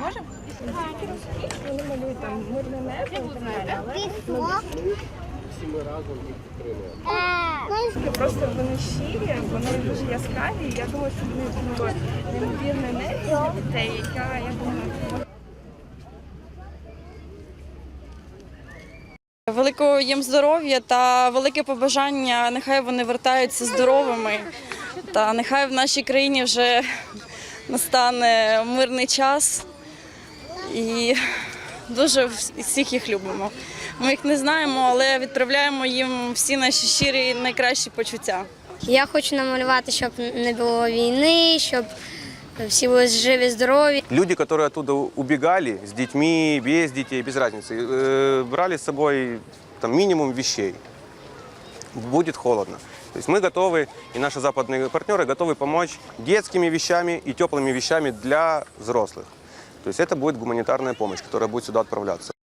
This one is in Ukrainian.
Можемо? Вони малюють там мирне небо, але всі ми разом їх підтримуємо. Просто вони щирі, вони дуже яскраві. Я думаю, що вони ну, неймовірне небо дітей, яка я думаю. Великого їм здоров'я та велике побажання. Нехай вони вертаються здоровими. Та нехай в нашій країні вже настане мирний час. І дуже всіх їх любимо. Ми їх не знаємо, але відправляємо їм всі наші щирі найкращі почуття. Я хочу намалювати, щоб не було війни, щоб всі були живі, здорові. Люди, которые оттуда убегали с детьми, без детей, без разницы, э, брали с собой там, минимум вещей. Будет холодно. То есть мы готовы, и наши западные партнеры готовы помочь детскими вещами и теплыми вещами для взрослых. То есть это будет гуманитарная помощь, которая будет сюда отправляться.